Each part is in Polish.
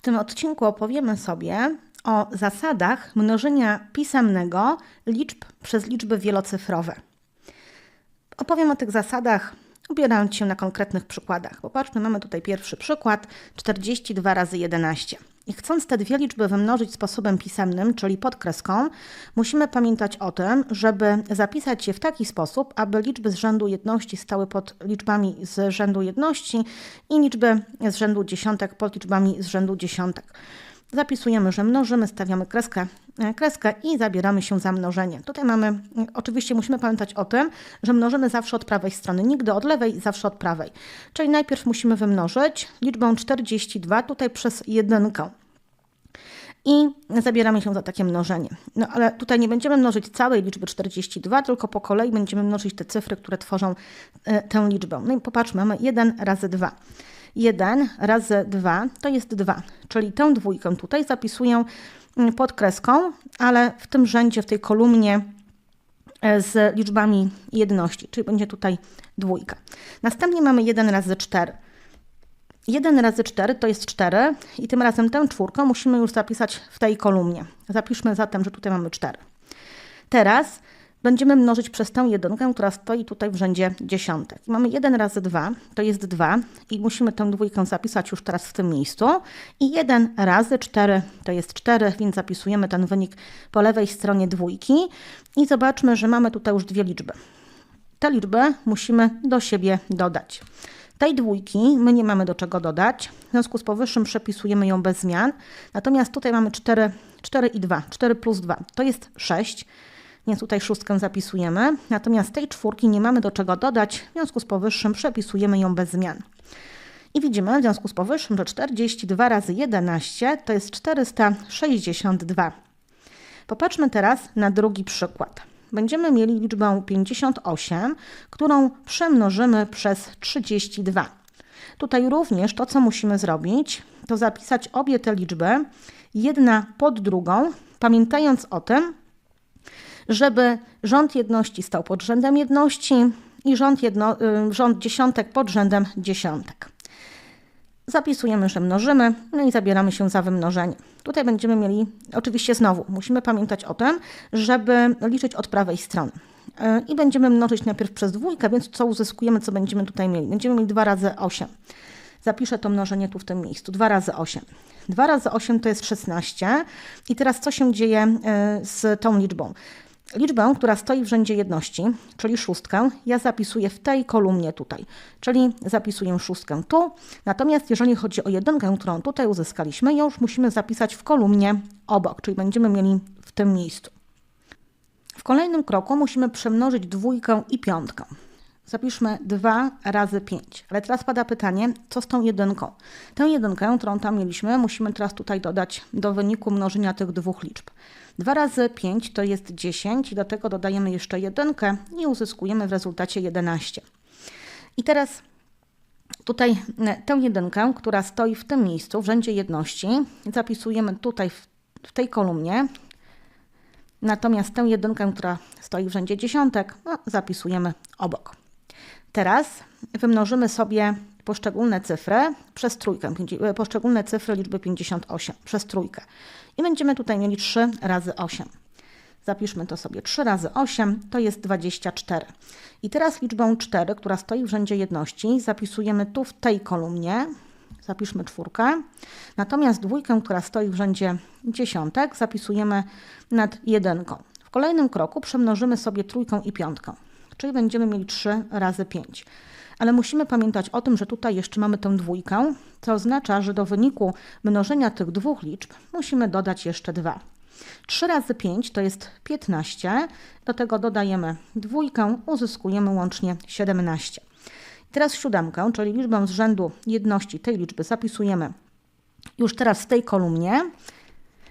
W tym odcinku opowiemy sobie o zasadach mnożenia pisemnego liczb przez liczby wielocyfrowe. Opowiem o tych zasadach, opierając się na konkretnych przykładach. Popatrzmy, mamy tutaj pierwszy przykład 42 razy 11. I chcąc te dwie liczby wymnożyć sposobem pisemnym, czyli pod kreską, musimy pamiętać o tym, żeby zapisać je w taki sposób, aby liczby z rzędu jedności stały pod liczbami z rzędu jedności i liczby z rzędu dziesiątek pod liczbami z rzędu dziesiątek. Zapisujemy, że mnożymy, stawiamy kreskę, e, kreskę i zabieramy się za mnożenie. Tutaj mamy, oczywiście musimy pamiętać o tym, że mnożymy zawsze od prawej strony, nigdy od lewej, zawsze od prawej. Czyli najpierw musimy wymnożyć liczbę 42 tutaj przez jedynkę i zabieramy się za takie mnożenie. No ale tutaj nie będziemy mnożyć całej liczby 42, tylko po kolei będziemy mnożyć te cyfry, które tworzą e, tę liczbę. No i popatrzmy, mamy 1 razy 2. 1 razy 2 to jest 2, czyli tę dwójkę tutaj zapisuję mm, pod kreską, ale w tym rzędzie, w tej kolumnie e, z liczbami jedności, czyli będzie tutaj dwójka. Następnie mamy 1 razy 4. 1 razy 4 to jest 4 i tym razem tę czwórkę musimy już zapisać w tej kolumnie. Zapiszmy zatem, że tutaj mamy 4. Teraz będziemy mnożyć przez tę jedynkę, która stoi tutaj w rzędzie dziesiątek. Mamy 1 razy 2, to jest 2 i musimy tę dwójkę zapisać już teraz w tym miejscu. I 1 razy 4 to jest 4, więc zapisujemy ten wynik po lewej stronie dwójki i zobaczmy, że mamy tutaj już dwie liczby. Te liczby musimy do siebie dodać. Tej dwójki my nie mamy do czego dodać, w związku z powyższym przepisujemy ją bez zmian. Natomiast tutaj mamy 4, 4 i 2, 4 plus 2 to jest 6, więc tutaj szóstkę zapisujemy. Natomiast tej czwórki nie mamy do czego dodać, w związku z powyższym przepisujemy ją bez zmian. I widzimy w związku z powyższym, że 42 razy 11 to jest 462. Popatrzmy teraz na drugi przykład będziemy mieli liczbę 58, którą przemnożymy przez 32. Tutaj również to, co musimy zrobić, to zapisać obie te liczby, jedna pod drugą, pamiętając o tym, żeby rząd jedności stał pod rzędem jedności i rząd, jedno, y, rząd dziesiątek pod rzędem dziesiątek. Zapisujemy, że mnożymy, no i zabieramy się za wymnożenie. Tutaj będziemy mieli, oczywiście znowu, musimy pamiętać o tym, żeby liczyć od prawej strony. E, I będziemy mnożyć najpierw przez dwójkę, więc co uzyskujemy, co będziemy tutaj mieli? Będziemy mieli 2 razy 8. Zapiszę to mnożenie tu w tym miejscu. 2 razy 8. 2 razy 8 to jest 16. I teraz co się dzieje e, z tą liczbą? Liczbę, która stoi w rzędzie jedności, czyli szóstkę, ja zapisuję w tej kolumnie tutaj, czyli zapisuję szóstkę tu. Natomiast jeżeli chodzi o jedynkę, którą tutaj uzyskaliśmy, ją już musimy zapisać w kolumnie obok, czyli będziemy mieli w tym miejscu. W kolejnym kroku musimy przemnożyć dwójkę i piątkę. Zapiszmy 2 razy 5. Ale teraz pada pytanie, co z tą jedynką? Tę jedynkę, którą tam mieliśmy, musimy teraz tutaj dodać do wyniku mnożenia tych dwóch liczb. 2 razy 5 to jest 10 i do tego dodajemy jeszcze jedynkę i uzyskujemy w rezultacie 11. I teraz tutaj e, tę jedynkę, która stoi w tym miejscu, w rzędzie jedności, zapisujemy tutaj w, w tej kolumnie. Natomiast tę jedynkę, która stoi w rzędzie dziesiątek, no, zapisujemy obok. Teraz wymnożymy sobie poszczególne cyfry przez trójkę, e, poszczególne cyfry liczby 58 przez trójkę. I będziemy tutaj mieli 3 razy 8. Zapiszmy to sobie. 3 razy 8 to jest 24. I teraz liczbę 4, która stoi w rzędzie jedności, zapisujemy tu w tej kolumnie. Zapiszmy czwórkę. Natomiast dwójkę, która stoi w rzędzie dziesiątek, zapisujemy nad jedynką. W kolejnym kroku przemnożymy sobie trójkę i piątkę, czyli będziemy mieli 3 razy 5 ale musimy pamiętać o tym, że tutaj jeszcze mamy tę dwójkę, co oznacza, że do wyniku mnożenia tych dwóch liczb musimy dodać jeszcze 2. 3 razy 5 to jest 15, do tego dodajemy dwójkę, uzyskujemy łącznie 17. Teraz siódemkę, czyli liczbę z rzędu jedności tej liczby zapisujemy już teraz w tej kolumnie.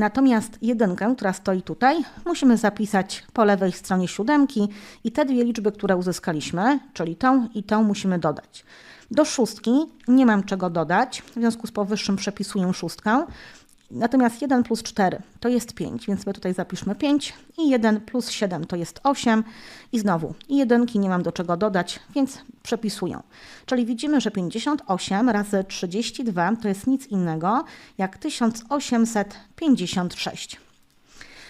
Natomiast jedynkę, która stoi tutaj, musimy zapisać po lewej stronie siódemki i te dwie liczby, które uzyskaliśmy, czyli tą i tą musimy dodać. Do szóstki nie mam czego dodać, w związku z powyższym przepisuję szóstkę Natomiast 1 plus 4 to jest 5, więc my tutaj zapiszmy 5 i 1 plus 7 to jest 8 i znowu jedynki nie mam do czego dodać, więc przepisuję. Czyli widzimy, że 58 razy 32 to jest nic innego jak 1856.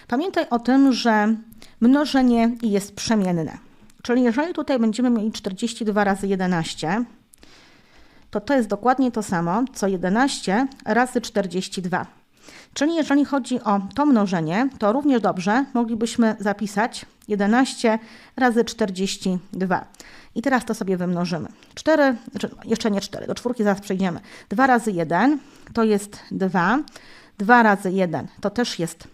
Pamiętaj o tym, że mnożenie jest przemienne. Czyli jeżeli tutaj będziemy mieli 42 razy 11, to to jest dokładnie to samo, co 11 razy 42. Czyli jeżeli chodzi o to mnożenie, to również dobrze moglibyśmy zapisać 11 razy 42. I teraz to sobie wymnożymy. 4, znaczy jeszcze nie 4, do czwórki zaraz przejdziemy. 2 razy 1 to jest 2. 2 razy 1 to też jest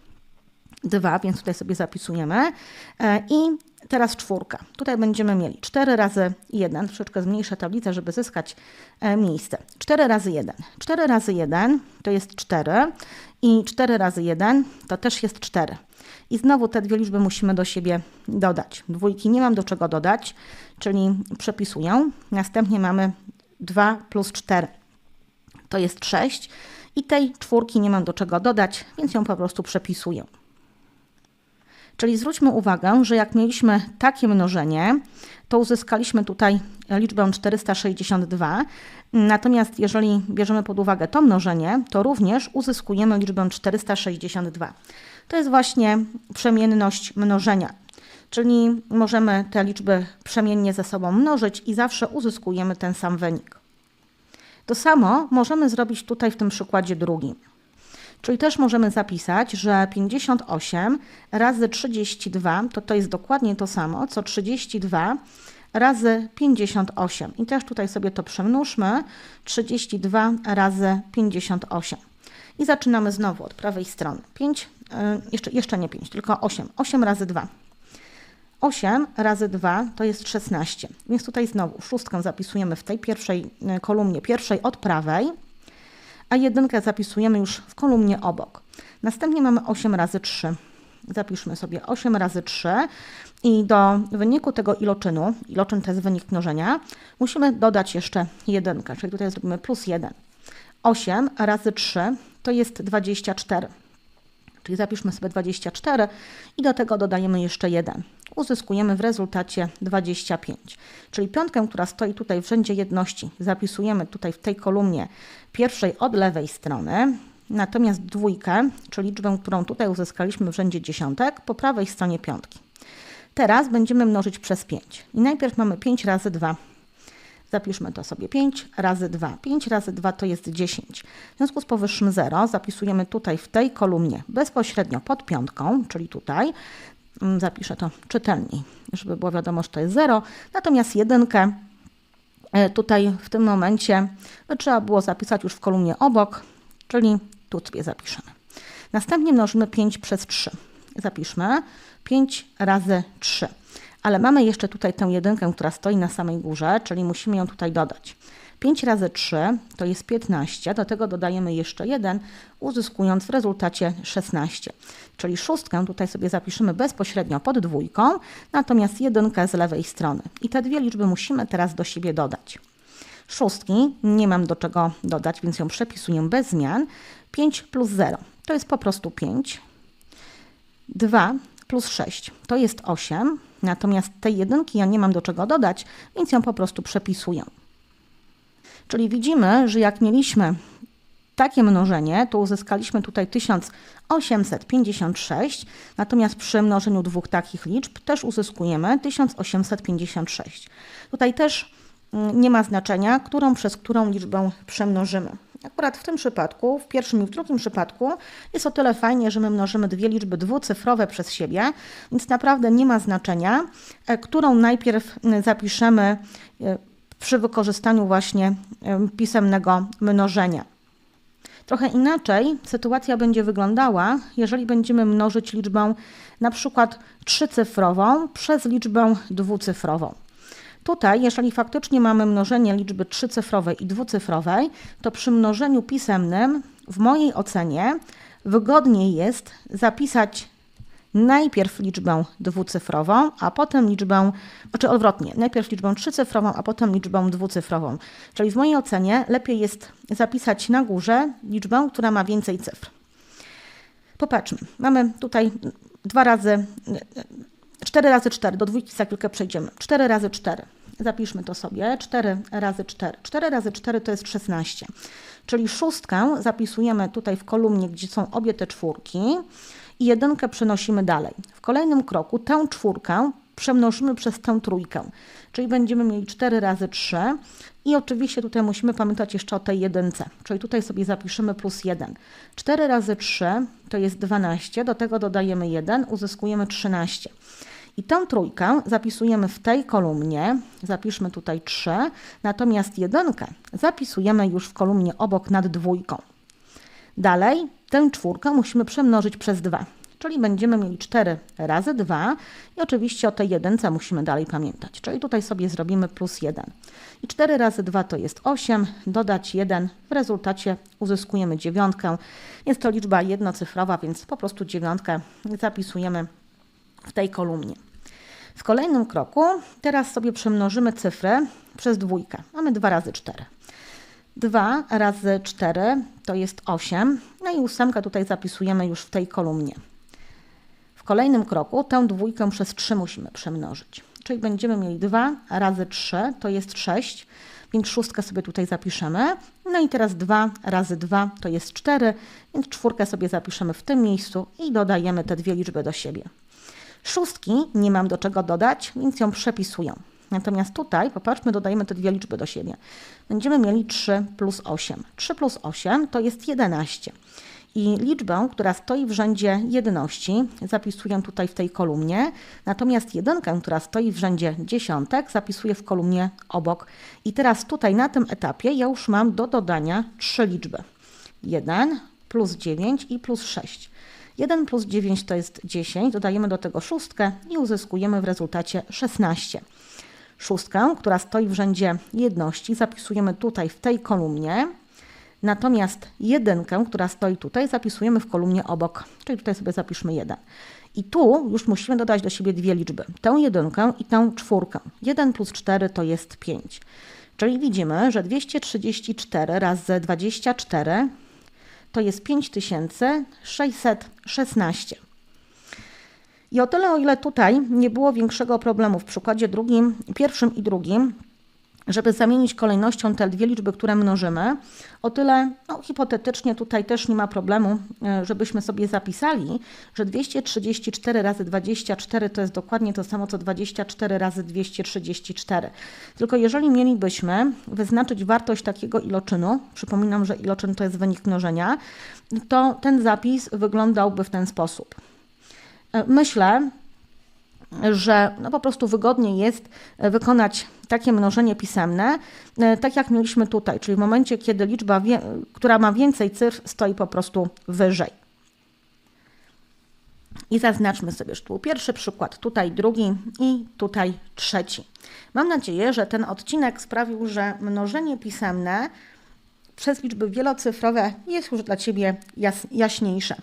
2, więc tutaj sobie zapisujemy. E, I teraz czwórka. Tutaj będziemy mieli 4 razy 1, troszeczkę zmniejszę tablicę, żeby zyskać e, miejsce. 4 razy 1. 4 razy 1 to jest 4 i 4 razy 1 to też jest 4. I znowu te dwie liczby musimy do siebie dodać. Dwójki nie mam do czego dodać, czyli przepisuję. Następnie mamy 2 plus 4 to jest 6 i tej czwórki nie mam do czego dodać, więc ją po prostu przepisuję. Czyli zwróćmy uwagę, że jak mieliśmy takie mnożenie, to uzyskaliśmy tutaj liczbę 462. Natomiast jeżeli bierzemy pod uwagę to mnożenie, to również uzyskujemy liczbę 462. To jest właśnie przemienność mnożenia. Czyli możemy te liczby przemiennie ze sobą mnożyć i zawsze uzyskujemy ten sam wynik. To samo możemy zrobić tutaj w tym przykładzie drugim. Czyli też możemy zapisać, że 58 razy 32 to to jest dokładnie to samo, co 32 razy 58. I też tutaj sobie to przemnóżmy. 32 razy 58. I zaczynamy znowu od prawej strony. 5, e, jeszcze, jeszcze nie 5, tylko 8. 8 razy 2. 8 razy 2 to jest 16. Więc tutaj znowu szóstkę zapisujemy w tej pierwszej e, kolumnie, pierwszej od prawej a jedynkę zapisujemy już w kolumnie obok. Następnie mamy 8 razy 3. Zapiszmy sobie 8 razy 3 i do wyniku tego iloczynu, iloczyn to jest wynik mnożenia, musimy dodać jeszcze jedynkę, czyli tutaj zrobimy plus 1. 8 razy 3 to jest 24. Czyli zapiszmy sobie 24 i do tego dodajemy jeszcze 1. Uzyskujemy w rezultacie 25. Czyli piątkę, która stoi tutaj w rzędzie jedności, zapisujemy tutaj w tej kolumnie pierwszej od lewej strony. Natomiast dwójkę, czyli liczbę, którą tutaj uzyskaliśmy w rzędzie dziesiątek, po prawej stronie piątki. Teraz będziemy mnożyć przez 5. I najpierw mamy 5 razy 2 Zapiszmy to sobie 5 razy 2. 5 razy 2 to jest 10. W związku z powyższym 0 zapisujemy tutaj w tej kolumnie bezpośrednio pod piątką, czyli tutaj. Mm, zapiszę to czytelniej, żeby było wiadomo, że to jest 0. Natomiast jedynkę e, tutaj w tym momencie no, trzeba było zapisać już w kolumnie obok, czyli tu sobie zapiszemy. Następnie mnożymy 5 przez 3. Zapiszmy 5 razy 3 ale mamy jeszcze tutaj tę jedynkę, która stoi na samej górze, czyli musimy ją tutaj dodać. 5 razy 3 to jest 15, do tego dodajemy jeszcze 1, uzyskując w rezultacie 16. Czyli szóstkę tutaj sobie zapiszemy bezpośrednio pod dwójką, natomiast jedynkę z lewej strony. I te dwie liczby musimy teraz do siebie dodać. Szóstki nie mam do czego dodać, więc ją przepisuję bez zmian. 5 plus 0 to jest po prostu 5. 2 plus 6 to jest 8. Natomiast tej jedynki ja nie mam do czego dodać, więc ją po prostu przepisuję. Czyli widzimy, że jak mieliśmy takie mnożenie, to uzyskaliśmy tutaj 1856, natomiast przy mnożeniu dwóch takich liczb też uzyskujemy 1856. Tutaj też nie ma znaczenia, którą przez którą liczbę przemnożymy. Akurat w tym przypadku, w pierwszym i w drugim przypadku jest o tyle fajnie, że my mnożymy dwie liczby dwucyfrowe przez siebie, więc naprawdę nie ma znaczenia, e, którą najpierw zapiszemy e, przy wykorzystaniu właśnie pisemnego mnożenia. Trochę inaczej sytuacja będzie wyglądała, jeżeli będziemy mnożyć liczbę na przykład trzycyfrową przez liczbę dwucyfrową. Tutaj, jeżeli faktycznie mamy mnożenie liczby trzycyfrowej i dwucyfrowej, to przy mnożeniu pisemnym, w mojej ocenie, wygodniej jest zapisać najpierw liczbę dwucyfrową, a potem liczbę, znaczy odwrotnie, najpierw liczbę trzycyfrową, a potem liczbę dwucyfrową. Czyli w mojej ocenie lepiej jest zapisać na górze liczbę, która ma więcej cyfr. Popatrzmy, mamy tutaj dwa razy, 4 razy 4, do dwójki za chwilkę przejdziemy. 4 razy 4, zapiszmy to sobie, 4 razy 4. 4 razy 4 to jest 16, czyli szóstkę zapisujemy tutaj w kolumnie, gdzie są obie te czwórki i jedynkę przenosimy dalej. W kolejnym kroku tę czwórkę przemnożymy przez tę trójkę, czyli będziemy mieli 4 razy 3 i oczywiście tutaj musimy pamiętać jeszcze o tej jedynce, czyli tutaj sobie zapiszemy plus 1. 4 razy 3 to jest 12, do tego dodajemy 1, uzyskujemy 13. I tę trójkę zapisujemy w tej kolumnie, zapiszmy tutaj 3, natomiast jedynkę zapisujemy już w kolumnie obok nad dwójką. Dalej tę czwórkę musimy przemnożyć przez 2, czyli będziemy mieli 4 razy 2 i oczywiście o tej jedynce musimy dalej pamiętać, czyli tutaj sobie zrobimy plus 1. I 4 razy 2 to jest 8, dodać 1, w rezultacie uzyskujemy dziewiątkę. Jest to liczba jednocyfrowa, więc po prostu dziewiątkę zapisujemy w tej kolumnie. W kolejnym kroku teraz sobie przemnożymy cyfrę przez dwójkę. Mamy 2 razy 4. 2 razy 4 to jest 8, no i ósemkę tutaj zapisujemy już w tej kolumnie. W kolejnym kroku tę dwójkę przez 3 musimy przemnożyć, czyli będziemy mieli 2 razy 3 to jest 6, więc szóstkę sobie tutaj zapiszemy. No i teraz 2 razy 2 to jest 4, więc czwórkę sobie zapiszemy w tym miejscu i dodajemy te dwie liczby do siebie. Szóstki nie mam do czego dodać, więc ją przepisuję. Natomiast tutaj, popatrzmy, dodajemy te dwie liczby do siebie. Będziemy mieli 3 plus 8. 3 plus 8 to jest 11. I liczbę, która stoi w rzędzie jedności, zapisuję tutaj w tej kolumnie. Natomiast jedynkę, która stoi w rzędzie dziesiątek, zapisuję w kolumnie obok. I teraz tutaj na tym etapie ja już mam do dodania trzy liczby. 1 plus 9 i plus 6. 1 plus 9 to jest 10, dodajemy do tego szóstkę i uzyskujemy w rezultacie 16. Szóstkę, która stoi w rzędzie jedności, zapisujemy tutaj w tej kolumnie. Natomiast jedynkę, która stoi tutaj, zapisujemy w kolumnie obok, czyli tutaj sobie zapiszmy 1. I tu już musimy dodać do siebie dwie liczby, tę jedynkę i tę czwórkę. 1 plus 4 to jest 5. Czyli widzimy, że 234 razy 24 to jest 5616. I o tyle, o ile tutaj nie było większego problemu w przykładzie drugim, pierwszym i drugim, żeby zamienić kolejnością te dwie liczby, które mnożymy, o tyle no, hipotetycznie tutaj też nie ma problemu, e, żebyśmy sobie zapisali, że 234 razy 24 to jest dokładnie to samo co 24 razy 234. Tylko jeżeli mielibyśmy wyznaczyć wartość takiego iloczynu, przypominam, że iloczyn to jest wynik mnożenia, to ten zapis wyglądałby w ten sposób. E, myślę, że no po prostu wygodniej jest e, wykonać takie mnożenie pisemne, e, tak jak mieliśmy tutaj, czyli w momencie, kiedy liczba, która ma więcej cyfr, stoi po prostu wyżej. I zaznaczmy sobie, że tu pierwszy przykład, tutaj drugi i tutaj trzeci. Mam nadzieję, że ten odcinek sprawił, że mnożenie pisemne przez liczby wielocyfrowe jest już dla Ciebie jaśniejsze.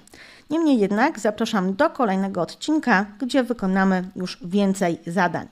Niemniej jednak zapraszam do kolejnego odcinka, gdzie wykonamy już więcej zadań.